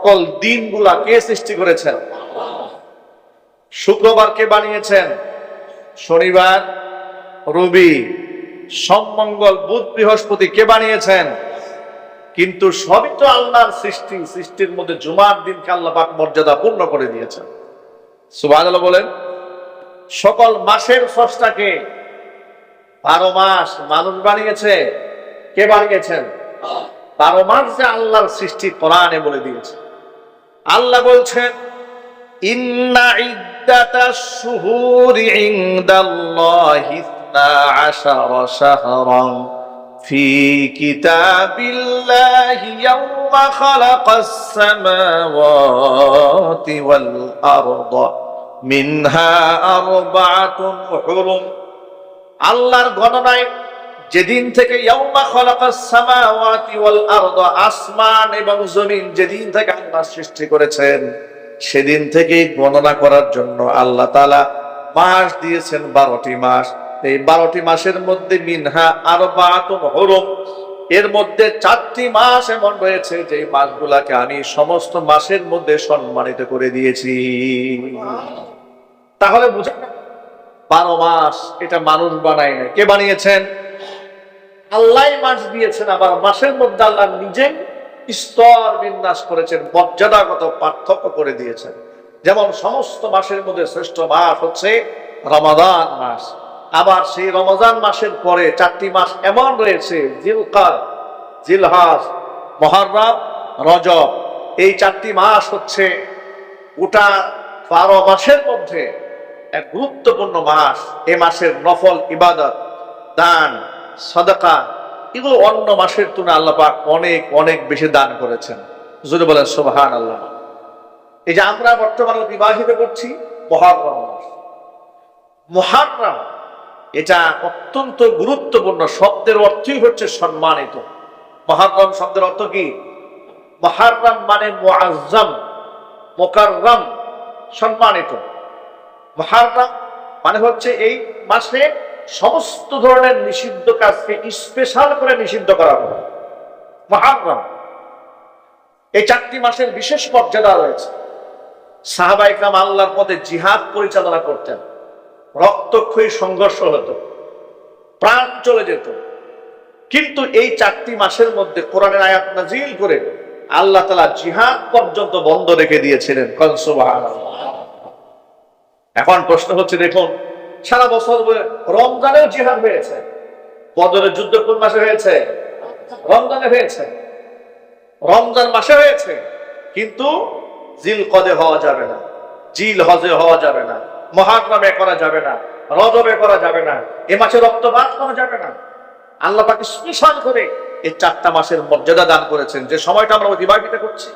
সকল দিনগুলা কে সৃষ্টি করেছেন? শুক্রবার কে বানিয়েছেন? শনিবার, রবি সোমমঙ্গল বুধ, বৃহস্পতি কে বানিয়েছেন? কিন্তু সবই তো আল্লাহর সৃষ্টি, সৃষ্টির মধ্যে জুমার দিনকে আল্লাহ পাক মর্যাদা পূর্ণ করে দিয়েছেন। সুবাহ বলেন, সকল মাসের স্রষ্টাকে বারো মাস মানুষ বানিয়েছে। কে বানিয়েছেন? বারো মাস যে আল্লাহর সৃষ্টি কোরআনে বলে দিয়েছে। আল্লাহ বলছেন, ইন্না ইদ্দাতা শুহুরি ইনদাল্লাহি আশারা শাহরান ফি কিতাবিল্লাহি ইয়াওমা খালাকাস সামাওয়াতি ওয়াল আরদা মিনহা আরবাতুন হুরুম। আল্লাহর গণনায় যেদিন থেকে আসমান এবং জমিন যেদিন থেকে আল্লাহ সৃষ্টি করেছেন, সেদিন থেকে গণনা করার জন্য আল্লাহ তাআলা মাস দিয়েছেন বারোটি মাস। এই বারোটি মাসের মধ্যে মিনহা আর হরম। এর মধ্যে চারটি মাস এমন রয়েছে যে মাসগুলাকে আমি সমস্ত মাসের মধ্যে সম্মানিত করে দিয়েছি। তাহলে বুঝে বারো মাস এটা মানুষ বানায় না কে বানিয়েছেন? আল্লাহ মাস দিয়েছেন আবার মাসের মধ্যে আল্লাহ নিজে স্তর বিন্যাস করেছেন, মর্যাদাগত পার্থক্য করে দিয়েছেন। যেমন সমস্ত মাসের মধ্যে শ্রেষ্ঠ মাস হচ্ছে রমাদান মাস। আবার সেই রমজান মাসের পরে চারটি মাস এমন রয়েছে জিলকার জিলহাস মহরম, রজব। এই চারটি মাস হচ্ছে গোটা বারো মাসের মধ্যে এক গুরুত্বপূর্ণ মাস। এ মাসের নফল ইবাদত, দান সদকা, এগুলো অন্য মাসের তুলনায় আল্লাহ পাক অনেক অনেক বেশি দান করেছেন। যদি বলেন সোহান আল্লাহ এই যে আমরা বর্তমানে বিবাহিত করছি মহারম মাস। মহারম, এটা অত্যন্ত গুরুত্বপূর্ণ, শব্দের অর্থই হচ্ছে সম্মানিত। মহারম শব্দের অর্থ কি? মহারম মানে মোকাররম, সম্মানিত। মহারম মানে হচ্ছে এই মাসে সমস্ত ধরনের নিষিদ্ধ কাজকে স্পেশাল করে নিষিদ্ধ করা হবে। মহারম। এই চারটি মাসের বিশেষ মর্যাদা রয়েছে। সাহাবাইকাম আল্লাহর পথে জিহাদ পরিচালনা করতেন। রক্তক্ষয়ী সংঘর্ষ হতো। প্রাণ চলে যেত। কিন্তু এই চারটি মাসের মধ্যে কোরআনের আয়াত নাজিল করে আল্লাহ তালা জিহাদ পর্যন্ত বন্ধ রেখে দিয়েছিলেন। কনসুবাহ এখন প্রশ্ন হচ্ছে, দেখুন সারা বছর রমজানেও জিহাদ হয়েছে। বদরের যুদ্ধ কোন মাসে হয়েছে? রমজানে হয়েছে। রমজান মাসে হয়েছে। কিন্তু জিল কদে হওয়া যাবে না। জিল হজে হওয়া যাবে না। মহাত্মামে করা যাবে না। রজবে করা যাবে না। এ মাসে রক্তপাত করা যাবে না। আল্লাহ পাকে স্পেশাল করে এই চারটা মাসের মর্যাদা দান করেছেন। যে সময়টা আমরা অতিবাহিত করছি।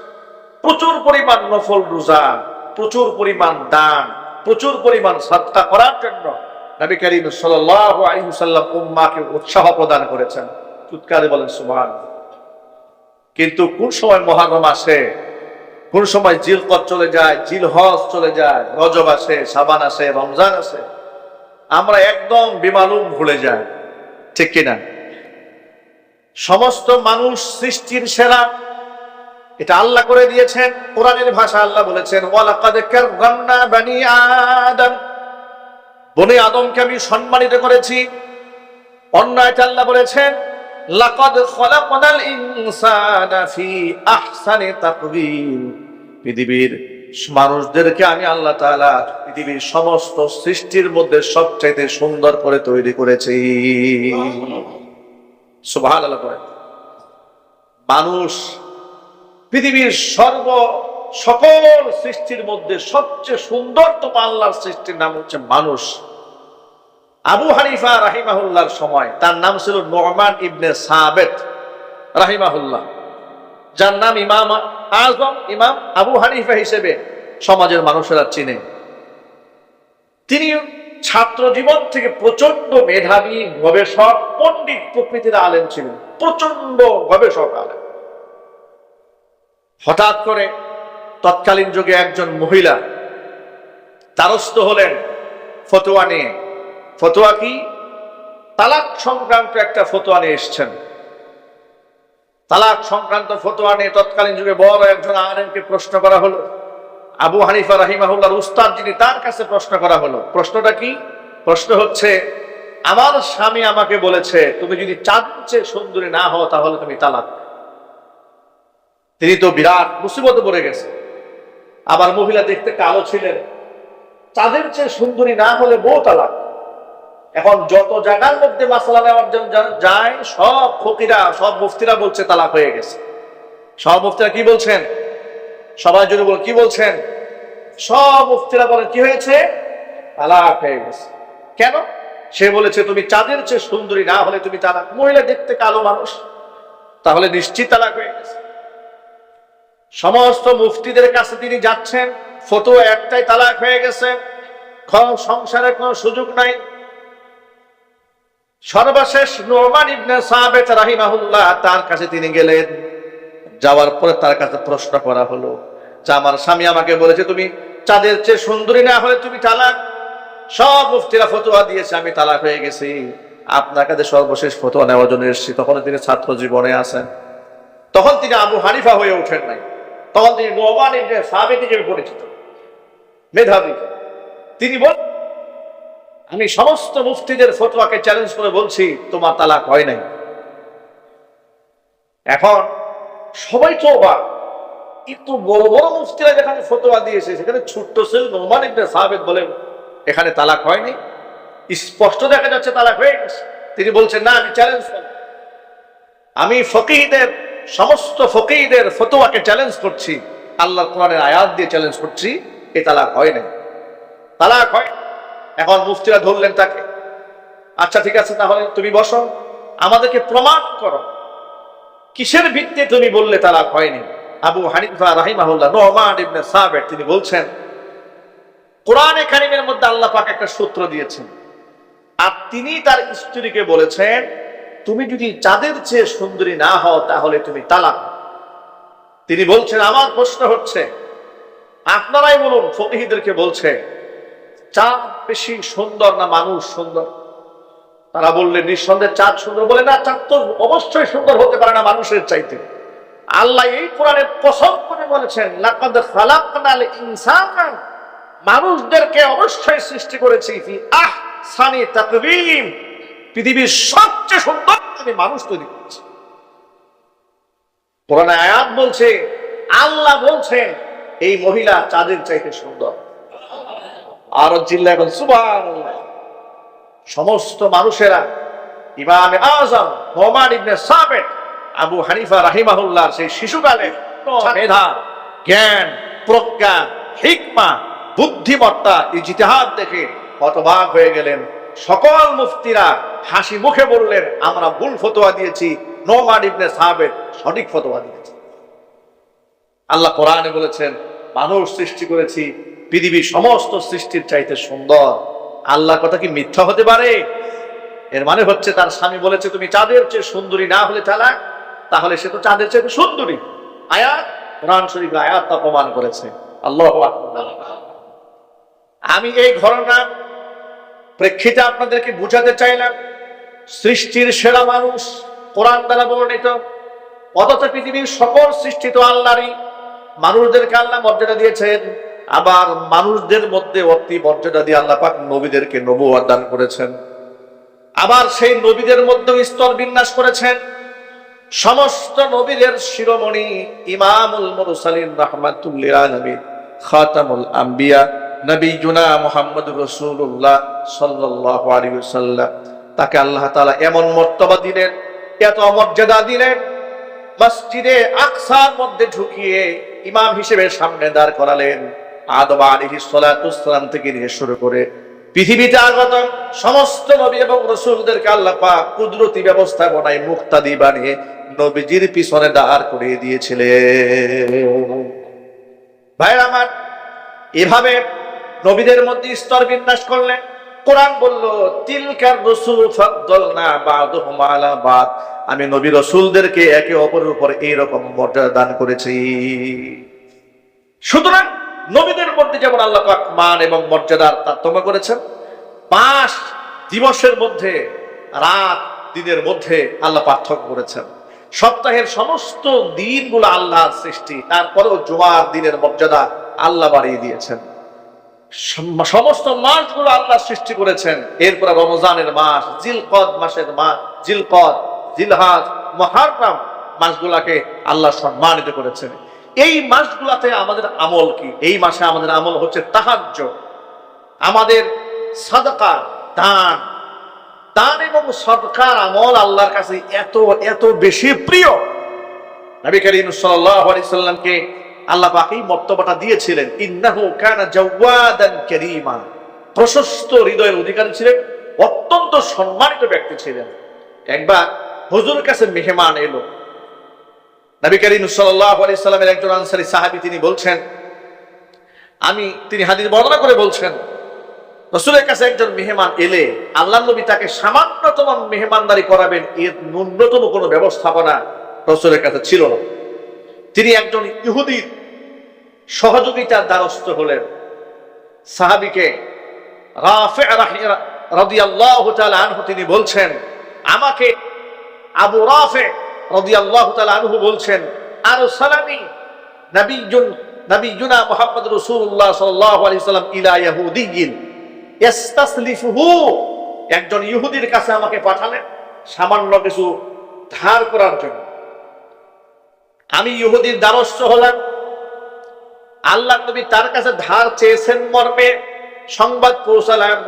প্রচুর পরিমাণ নফল রোজা, প্রচুর পরিমাণ দান প্রচুর পরিমাণ সৎকা করার জন্য নবী করিম সাল্লাল্লাহু আলাইহি সাল্লাম উম্মাকে উৎসাহ প্রদান করেছেন। চুৎকারে বলেন সুবহান কিন্তু কোন সময় মহারম আসে, কোন সময় জিলকত চলে যায় জিল হজ চলে যায়, রজব আসে, সাবান আসে, রমজান আসে, আমরা একদম বিমালুম ভুলে যাই। ঠিক কিনা? সমস্ত মানুষ সৃষ্টির সেরা এটা আল্লাহ করে দিয়েছেন, কোরআনের ভাষা আল্লাহ বলেছেন, ওয়ালাকাদ কাররামনা বানি আদম। বনি আদমকে আমি সম্মানিত করেছি। অন্য একটা আল্লাহ বলেছেন, লাকাদ খলাকনাল ইনসানা পৃথিবীর মানুষদেরকে আমি আল্লাহ তাআলা পৃথিবীর সমস্ত সৃষ্টির মধ্যে সবচাইতে সুন্দর করে তৈরি করেছি। সুবহানাল্লাহ। মানুষ পৃথিবীর সর্ব সকল সৃষ্টির মধ্যে সবচেয়ে সুন্দরতম আল্লাহর সৃষ্টির নাম হচ্ছে মানুষ। আবু হানিফা রাহিমাহুল্লাহর সময়, তার নাম ছিল নোমান ইবনে সাবেত রাহিমাহুল্লাহ। যার নাম ইমাম আজম, ইমাম আবু হানিফা হিসেবে সমাজের মানুষেরা চিনে। তিনি ছাত্র জীবন থেকে প্রচণ্ড মেধাবী, গবেষক, পণ্ডিত প্রকৃতির আলেম ছিলেন। প্রচণ্ড গবেষক আলেম। হঠাৎ করে তৎকালীন যুগে একজন মহিলা দ্বারস্থ হলেন ফতোয়া নিয়ে। ফতোয়া কি? তালাক সংক্রান্ত একটা ফতোয়া নিয়ে এসছেন। তালাক সংক্রান্ত ফতোয়া নিয়ে তৎকালীন যুগে বড় একজন আলেমকে প্রশ্ন করা হলো। আবু হানিফা রাহিমাহুল্লাহর উস্তাদ যিনি তার কাছে প্রশ্ন করা হলো। প্রশ্নটা কি? প্রশ্ন হচ্ছে, আমার স্বামী আমাকে বলেছে, তুমি যদি চেয়ে সুন্দরী না হও তাহলে তুমি তালাক তিনি তো বিরাট মুসিবতে পড়ে গেছে। আবার মহিলা দেখতে কালো ছিলেন। চাঁদের চেয়ে সুন্দরী না হলে বউ তালাক। এখন যত জায়গার মধ্যে মাসালা নেওয়ার জন্য যায়, সব ফকিরা, সব মুফতিরা বলছে তালাক হয়ে গেছে। সব মুফতিরা কি বলছেন? সবাই জন্য বল কি বলছেন? সব মুফতিরা বলেন, কি হয়েছে? তালাক হয়ে গেছে। কেন? সে বলেছে, তুমি চাঁদের চেয়ে সুন্দরী না হলে তুমি তালাক। মহিলা দেখতে কালো মানুষ, তাহলে নিশ্চিত তালাক হয়ে গেছে। সমস্ত মুফতিদের কাছে তিনি যাচ্ছেন ফটো একটাই তালাক হয়ে গেছে সংসারের কোনো সুযোগ নাই। সর্বশেষ নোমান ইবনে সাহাবেত রাহিমাহুল্লাহ তার কাছে তিনি গেলেন, যাওয়ার পরে তার কাছে প্রশ্ন করা হলো, যে আমার স্বামী আমাকে বলেছে, তুমি চাঁদের চেয়ে সুন্দরী না হলে তুমি তালাক? সব মুফতিরা ফতোয়া দিয়েছে, আমি তালাক হয়ে গেছি। আপনার কাছে সর্বশেষ ফতোয়া নেওয়ার জন্য এসেছি। তখন তিনি ছাত্র জীবনে আছেন। তখন তিনি আবু হানিফা হয়ে ওঠেন নাই। তখন তিনি নোমান ইবনে সাহাবেত হিসেবে পরিচিত। মেধাবী। তিনি বল আমি সমস্ত মুফতিদের ফতোয়াকে চ্যালেঞ্জ করে বলছি, তোমার তালাক হয় নাই। এখন সবাই তো অবাক। একটু বড় বড় মুফতিরা যেখানে ফতোয়া দিয়েছে, সেখানে ছোট্ট ছেলে নোমান ইবনে সাহাবেদ বলেন এখানে তালাক হয়নি। স্পষ্ট দেখা যাচ্ছে তালাক হয়ে গেছে। তিনি বলছেন, না, আমি চ্যালেঞ্জ আমি ফকিহদের সমস্ত ফকিহদের ফতোয়াকে চ্যালেঞ্জ করছি। আল্লাহ কোরআনের আয়াত দিয়ে চ্যালেঞ্জ করছি, এ তালাক হয় নাই। তালাক হয় এখন মুফতিরা ধরলেন তাকে। আচ্ছা ঠিক আছে, তাহলে তুমি বসো। আমাদেরকে প্রমাণ করো। কিসের ভিত্তিতে তুমি বললে তালাক হয়নি আবু হানিফা রাহিমাহুল্লাহ, নোমান ইবনে সাবের তিনি বলছেন, কোরআনে কারিমের মধ্যে আল্লাহ পাক একটা সূত্র দিয়েছেন। আর তিনি তার স্ত্রীকে বলেছেন তুমি যদি চাঁদের চেয়ে সুন্দরী না হও, তাহলে তুমি তালাক। তিনি বলছেন, আমার প্রশ্ন হচ্ছে, আপনারাই বলুন, ফকিহিদেরকে বলছে, চাঁদ বেশি সুন্দর না মানুষ সুন্দর? তারা বললেন নিঃসন্দেহে চাঁদ সুন্দর। বলে, না, চাঁদ তো অবশ্যই সুন্দর হতে পারে না মানুষের চাইতে। আল্লাহ এই কোরআনের কসম করে বলেছেন ইনসানা। মানুষদেরকে অবশ্যই সৃষ্টি করেছি আহসানি তাকবীম পৃথিবীর সবচেয়ে সুন্দর আমি মানুষ তৈরি করেছি। কোরআনে আয়াত বলছে, আল্লাহ বলছেন এই মহিলা চাঁদের চাইতে সুন্দর। আরও জিল্লা এখন সুবাহ সমস্ত মানুষেরা, ইমামে আজম, নোমান ইবনে সাবেত, আবু হানিফা রাহিমাহুল্লাহ, সেই শিশুকালে মেধা, জ্ঞান, প্রজ্ঞা, হিকমা, বুদ্ধিমত্তা এই জিতেহাদ দেখে হতবাক হয়ে গেলেন। সকল মুফতিরা হাসি মুখে বললেন, আমরা ভুল ফতোয়া দিয়েছি। নোমান ইবনে সাবেত সঠিক ফতোয়া দিয়েছি। আল্লাহ কোরআনে বলেছেন, মানুষ সৃষ্টি করেছি, পৃথিবীর সমস্ত সৃষ্টির চাইতে সুন্দর। আল্লাহ কথা কি মিথ্যা হতে পারে? এর মানে হচ্ছে, তার স্বামী বলেছে, তুমি চাঁদের চেয়ে সুন্দরী না হলে চালাক, তাহলে সে তো চাঁদের চেয়ে সুন্দরী। আয়াত, কোরআন শরীফ আয়াত তা করেছে। আল্লাহ আমি এই ঘটনা প্রেক্ষিতে আপনাদেরকে বুঝাতে চাইলাম সৃষ্টির সেরা মানুষ কোরআন দ্বারা বর্ণিত। অথচ পৃথিবীর সকল সৃষ্টি তো আল্লাহরই মানুষদেরকে আল্লাহ মর্যাদা দিয়েছেন। আবার মানুষদের মধ্যে অতি মর্যাদা দিয়ে আল্লাহ পাক নবীদেরকে নবুয়াদ দান করেছেন। আবার সেই নবীদের মধ্যেও স্তর বিন্যাস করেছেন। সমস্ত নবীদের শিরোমণি ইমামুল মুরসালিন রাহমাতুল্লিল আলামিন, খাতামুল আম্বিয়া নবীজুনা সাল্লাল্লাহু আলাইহি ওয়াসাল্লাম। তাকে আল্লাহ তাআলা এমন মর্তবা দিলেন, এত মর্যাদা দিলেন, মসজিদে আকসার মধ্যে ঢুকিয়ে ইমাম হিসেবে সামনে দাঁড় করালেন। আদম আলাইহিস সালাম থেকে নিয়ে শুরু করে পৃথিবীতে আগত সমস্ত নবী এবং রসুলদেরকে আল্লাহ পাক কুদরতি ব্যবস্থাপনায় মুক্তাদি বানিয়ে নবীজির পিছনে দাঁড় করিয়ে দিয়েছিলেন। ভাইরা আমার, এভাবে নবীদের মধ্যে স্তর বিন্যাস করলেন। কোরআন বলল, তিলকার রসুল ফাদ্দালনা বাদুহুম আলা বাদ। আমি নবী রসুলদেরকে একে অপরের উপর এইরকম মর্যাদা দান করেছি। সুতরাং নবীদের মধ্যে যেমন আল্লাহ পাক মান এবং মর্যাদার তারতম্য করেছেন, পাঁচ দিবসের মধ্যে, রাত দিনের মধ্যে আল্লাহ পার্থক্য করেছেন। সপ্তাহের সমস্ত দিনগুলো আল্লাহর সৃষ্টি, তারপরেও জোয়ার দিনের মর্যাদা আল্লাহ বাড়িয়ে দিয়েছেন। সমস্ত মাসগুলো আল্লাহ সৃষ্টি করেছেন। এরপরে রমজানের মাস, জিলকদ মাসের মাস জিলকদ, জিলহাজ, মহারাম মাসগুলাকে আল্লাহ সম্মানিত করেছেন। এই মাসগুলাতে আমাদের আমল কি? এই মাসে আমাদের আমল হচ্ছে তাহাজ্য আমাদের সাদকা, দান। দান এবং সদকার আমল আল্লাহর কাছে এত এত বেশি প্রিয়। নবী করিম সাল্লাল্লাহু আলাইহি সাল্লামকে আল্লাহ পাক এই মর্তবাটা দিয়েছিলেন, ইন্নাহু কানা জাওয়াদান কারীমা। প্রশস্ত হৃদয়ের অধিকারী ছিলেন, অত্যন্ত সম্মানিত ব্যক্তি ছিলেন। একবার হুজুরের কাছে মেহমান এলো। নবী করিম সাল্লাল্লাহু আলাইহি সাল্লামের একজন আনসারী সাহাবী তিনি বলছেন, আমি, তিনি হাদিস বর্ণনা করে বলছেন, রসুলের কাছে একজন মেহমান এলে, আল্লাহ নবী তাকে সামান্যতম মেহমানদারি করাবেন, এর ন্যূনতম কোনো ব্যবস্থাপনা রসুলের কাছে ছিল না। তিনি একজন ইহুদির সহযোগিতার দ্বারস্থ হলেন। সাহাবিকে আনহু তিনি বলছেন, আমাকে আবু রাফে রাদিয়াল্লাহু তাআলা আনহু বলছেন আর সালামি নবীজুন নবীজুনা মুহাম্মদ আলাইহি সাল্লাম ইলা ইয়াহুদিয়িন ইস্তাসলিফুহু একজন ইহুদির কাছে আমাকে পাঠালেন সামান্য কিছু ধার করার জন্য। আমি ইহুদির দ্বারস্থ হলাম। আল্লাহ নবী তার কাছে ধার চেয়েছেন মর্মে সংবাদ পৌঁছালাম।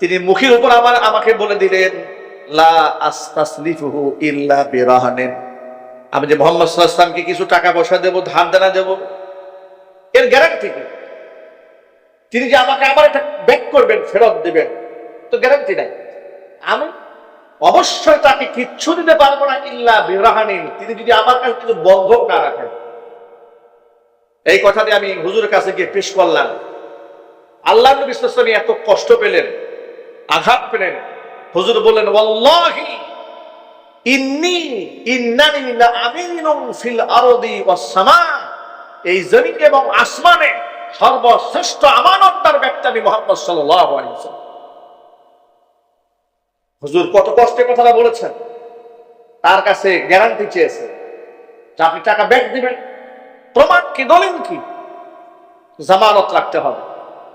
তিনি মুখের উপর আমার আমাকে বলে দিলেন, লা ইল্লা আমি যে মোহাম্মদ সাল্লাল্লাহু কিছু টাকা পয়সা দেব, ধার দেনা দেব, এর গ্যারান্টি কি? তিনি যে আমাকে আবার এটা ব্যাক করবেন, ফেরত দিবেন, তো গ্যারান্টি নাই। আমি অবশ্যই তাকে কিচ্ছু দিতে পারব না ইল্লা বিরাহানিন। তিনি যদি আমার কাছে কিছু বন্ধক না রাখেন। এই কথাটি আমি হুজুরের কাছে গিয়ে পেশ করলাম। আল্লাহ নবী সাল্লাল্লাহু এত কষ্ট পেলেন, আঘাত পেলেন। হুজুর বললেন, ওয়াল্লাহি, ইন্নি ইন্নানি লা আমিনুম ফিল আরদি ওয়াস সামা এই জমিন এবং আসমানে সর্বশ্রেষ্ঠ আমানতদার ব্যক্তি আমি মোহাম্মদ সাল্লাল্লাহু আলাইহি ওয়াসাল্লাম। হুজুর, কত কষ্টে কথাটা বলেছেন। তার কাছে গ্যারান্টি চেয়েছে আপনি টাকা ব্যাক দিবেন। প্রমাণ কি, দলিল কি? জামানত রাখতে হবে,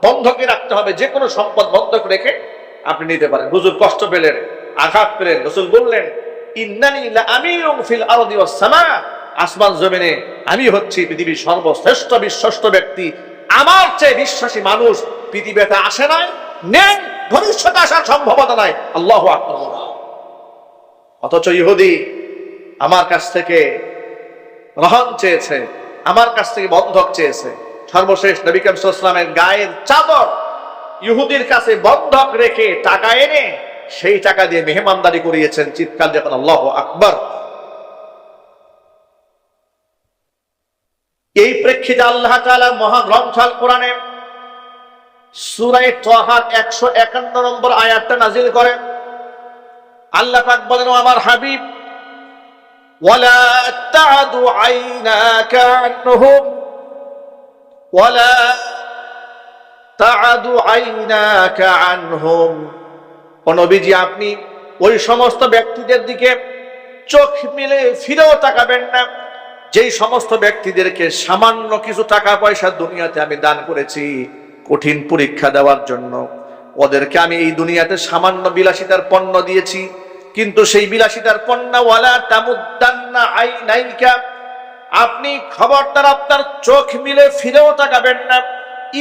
বন্ধকে রাখতে হবে যে কোনো সম্পদ বন্ধক রেখে আপনি নিতে পারেন। হুজুর, কষ্ট পেলেন, আঘাত পেলেন, রসুল বললেন আসমান জমিনে আমি হচ্ছি পৃথিবীর সর্বশ্রেষ্ঠ, বিশ্বস্ত ব্যক্তি। আমার চেয়ে বিশ্বাসী মানুষ পৃথিবীতে আসে নাই। নেই ভবিষ্যতে আসার সম্ভাবনা নাই। আল্লাহ অথচ ইহুদি আমার কাছ থেকে রহন চেয়েছে, আমার কাছ থেকে বন্ধক চেয়েছে। সর্বশেষ গায়ের চাদর ইহুদির কাছে বন্ধক রেখে টাকা এনে সেই টাকা দিয়ে মেহমানদারি করিয়েছেন চিৎকার যখন আল্লাহ আকবর। এই প্রেক্ষিতে আল্লাহ তাআলা মহাগ্রন্থ আল কোরআনে সূরায়ে তাহার 151 নম্বর আয়াতটা নাজিল করেন আল্লাহ পাক বলেন ও আমার হাবিব ولا تعد عيناك عنهم ولا تعد عيناك عنهم ও নবীজি আপনি ওই সমস্ত ব্যক্তিদের দিকে চোখ মিলে ফিরেও তাকাবেন না যেই সমস্ত ব্যক্তিদেরকে সামান্য কিছু টাকা পয়সা দুনিয়াতে আমি দান করেছি কঠিন পরীক্ষা দেওয়ার জন্য। ওদেরকে আমি এই দুনিয়াতে সামান্য বিলাসিতার পণ্য দিয়েছি, কিন্তু সেই বিলাসিতার পণ্য, ওয়ালা তামুদ্দান্না আপনি খবরদার আপনার চোখ মিলে ফিরেও তাকাবেন না।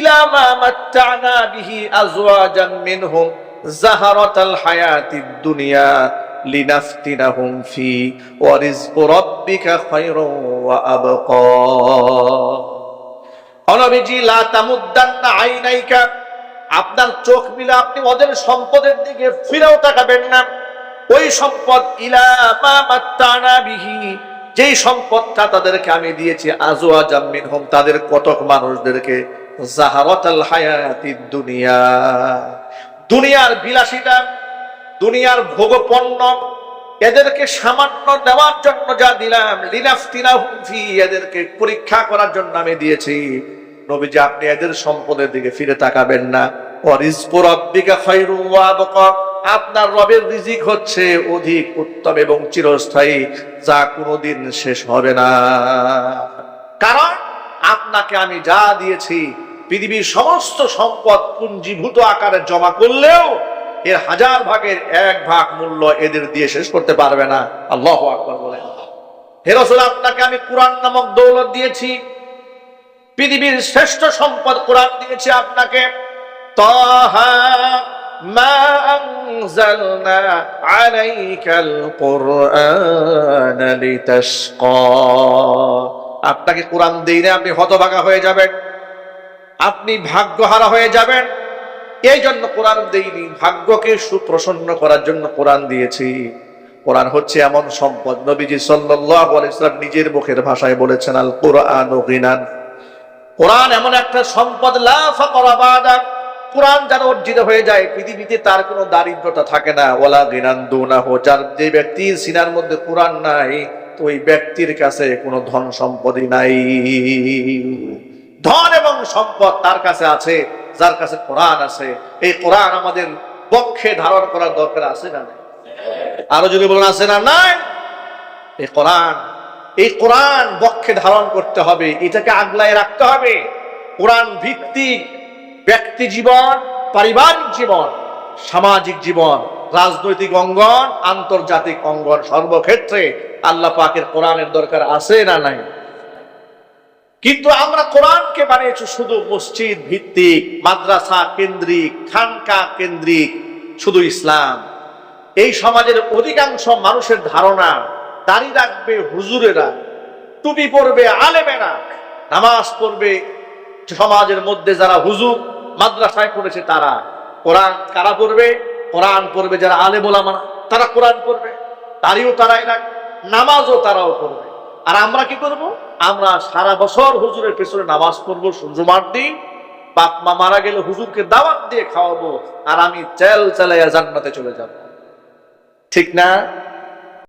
ইলামা ফি অনবিজি লা তামুদ্দান্না আইনাইকা। আপনার চোখ মিলে আপনি ওদের সম্পদের দিকে ফিরেও তাকাবেন না। ওই সম্পদ ইলা মাত্তানা যেই সম্পদটা তাদেরকে আমি দিয়েছি আজওয়া জামিন হোম তাদের কতক মানুষদেরকে। জাহারাতাল হায়াতিদ দুনিয়া। দুনিয়ার বিলাসিতা, দুনিয়ার ভোগপণ্য, এদেরকে সামান্য নেওয়ার জন্য যা দিলাম, লিনাফতিনাহুম ফি, এদেরকে পরীক্ষা করার জন্য আমি দিয়েছি। নবীজি, আপনি এদের সম্পদের দিকে ফিরে তাকাবেন না। আপনার রবের রিজিক হচ্ছে অধিক উত্তম এবং চিরস্থায়ী, যা কোনোদিন শেষ হবে না। কারণ আপনাকে আমি যা দিয়েছি, পৃথিবীর সমস্ত সম্পদ পুঞ্জীভূত আকারে জমা করলেও এর হাজার ভাগের এক ভাগ মূল্য এদের দিয়ে শেষ করতে পারবে না। আল্লাহ আকবর বলেন। হে রসুল, আপনাকে আমি কোরআন নামক দৌলত দিয়েছি। পৃথিবীর শ্রেষ্ঠ সম্পদ কোরআন দিয়েছি আপনাকে। আপনাকে কোরআন দেই না, আপনি হতভাগা হয়ে যাবেন। আপনি ভাগ্যহারা হয়ে যাবেন। এই জন্য কোরআন দেইনি, ভাগ্যকে সুপ্রসন্ন করার জন্য কোরআন দিয়েছি। কোরআন হচ্ছে এমন সম্পদ, নবীজি সাল্লাল্লাহু আলাইহি সাল্লাম নিজের মুখের ভাষায় বলেছেন আল কোরআন গিনান। কোরআন এমন একটা সম্পদ কোরআন যার অর্জিত হয়ে যায়, পৃথিবীতে তার কোনো দারিদ্রতা থাকে না। ওলা গিনান দুনা হো যার যে ব্যক্তির সিনার মধ্যে কোরআন নাই, তো ওই ব্যক্তির কাছে কোনো ধন সম্পদই নাই। ধন এবং সম্পদ তার কাছে আছে, যার কাছে কোরআন আছে। এই কোরআন আমাদের পক্ষে ধারণ করার দরকার আছে না আরও যদি বলুন আছে না নাই? এই কোরআন এই কোরআন বক্ষে ধারণ করতে হবে, এটাকে আগলায় রাখতে হবে। কোরআন ভিত্তিক ব্যক্তি জীবন, পারিবারিক জীবন, সামাজিক জীবন, রাজনৈতিক অঙ্গন, আন্তর্জাতিক অঙ্গন সর্বক্ষেত্রে আল্লাহ পাকের কোরআনের দরকার আছে না নাই? কিন্তু আমরা কোরআনকে বানিয়েছি শুধু মসজিদ ভিত্তিক, মাদ্রাসা কেন্দ্রিক, খানকা কেন্দ্রিক, শুধু ইসলাম। এই সমাজের অধিকাংশ মানুষের ধারণা দাড়ি রাখবে হুজুরেরা, টুপি পরবে আলেমেরা, নামাজ পড়বে সমাজের মধ্যে যারা হুজুর, মাদ্রাসায় পড়েছে তারা। কোরআন কারা পড়বে? কোরআন পড়বে যারা আলেম ওলামা তারা কোরআন পড়বে। দাড়িও তারাই রাখবে নামাজও তারাও পড়বে। আর আমরা কি করব? আমরা সারা বছর হুজুরের পেছনে নামাজ পড়ব, জুমার দিন, বাপ মা মারা গেলে হুজুরকে দাওয়াত দিয়ে খাওয়াবো, আর আমি চেল চালাইয়া জান্নাতে চলে যাব। ঠিক না?